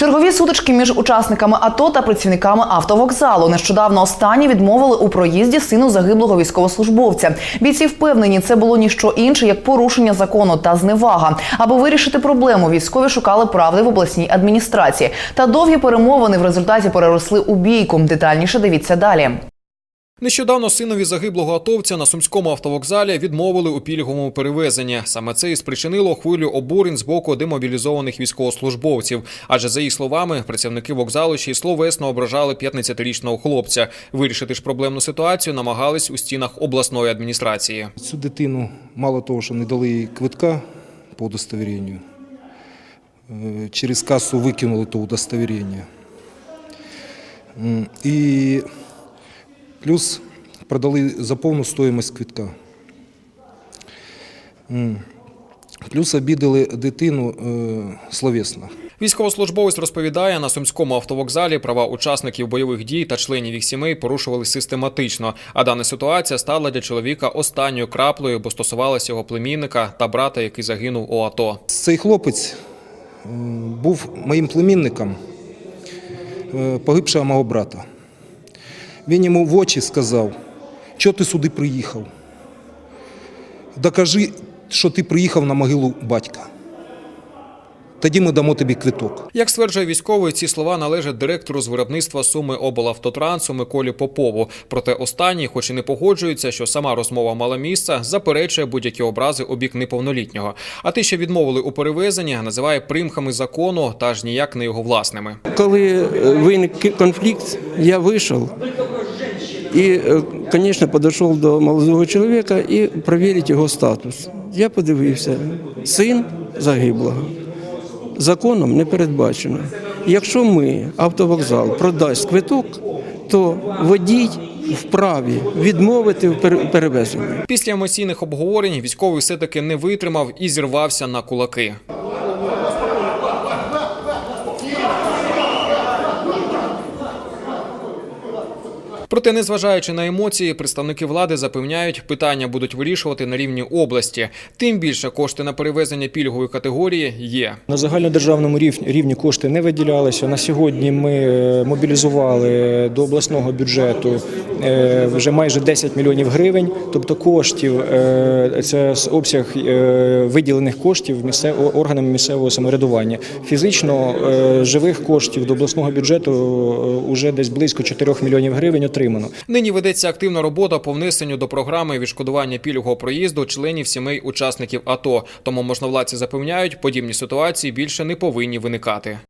Чергові сутички між учасниками АТО та працівниками автовокзалу. Нещодавно останні відмовили у проїзді сину загиблого військовослужбовця. Бійці впевнені, це було ніщо інше як порушення закону та зневага. Аби вирішити проблему, військові шукали правди в обласній адміністрації. Та довгі перемовини в результаті переросли у бійку. Детальніше дивіться далі. Нещодавно синові загиблого атовця на сумському автовокзалі відмовили у пільговому перевезенні. Саме це і спричинило хвилю обурень з боку демобілізованих військовослужбовців. Адже за їх словами, працівники вокзалу ще й словесно ображали 15-річного хлопця. Вирішити ж проблемну ситуацію намагались у стінах обласної адміністрації. Цю дитину мало того, що не дали їй квитка по удостовіренню, е, через касу викинули то удостовірення. І плюс продали за повну стоїмость квитка. Плюс обідали дитину е, словесно. Військовослужбовець розповідає, на сумському автовокзалі права учасників бойових дій та членів їх сімей порушували систематично. А дана ситуація стала для чоловіка останньою краплею, бо стосувалася його племінника та брата, який загинув у АТО. Цей хлопець е, був моїм племінником е, погибшого мого брата. Він йому в очі сказав, що ти сюди приїхав. Докажи, що ти приїхав на могилу батька. Тоді ми дамо тобі квиток. Як стверджує військовий, ці слова належать директору з виробництва суми облавтотрансу Миколі Попову. Проте останній, хоч і не погоджується, що сама розмова мала місце, заперечує будь-які образи у бік неповнолітнього. А ті, що відмовили у перевезенні, називає примхами закону та ж ніяк не його власними. Коли е, виник конфлікт, я вийшов і, е, звісно, підійшов до молодого чоловіка і перевірити його статус. Я подивився, син загиблого. Законом не передбачено. Якщо ми, автовокзал, продасть квиток, то водій вправі відмовити в пере- перевезенні. Після емоційних обговорень військовий все таки не витримав і зірвався на кулаки. Проте, незважаючи на емоції, представники влади запевняють, питання будуть вирішувати на рівні області. Тим більше кошти на перевезення пільгової категорії є. На загальнодержавному рівні, кошти не виділялися. На сьогодні ми е, мобілізували до обласного бюджету е, вже майже 10 мільйонів гривень. Тобто коштів е, це обсяг виділених коштів місцев- органами місцевого самоврядування. Фізично живих коштів до обласного бюджету вже десь близько 4 мільйонів гривень отримано. Нині ведеться активна робота по внесенню до програми відшкодування пільгового проїзду членів сімей учасників АТО. Тому можновладці запевняють, подібні ситуації більше не повинні виникати.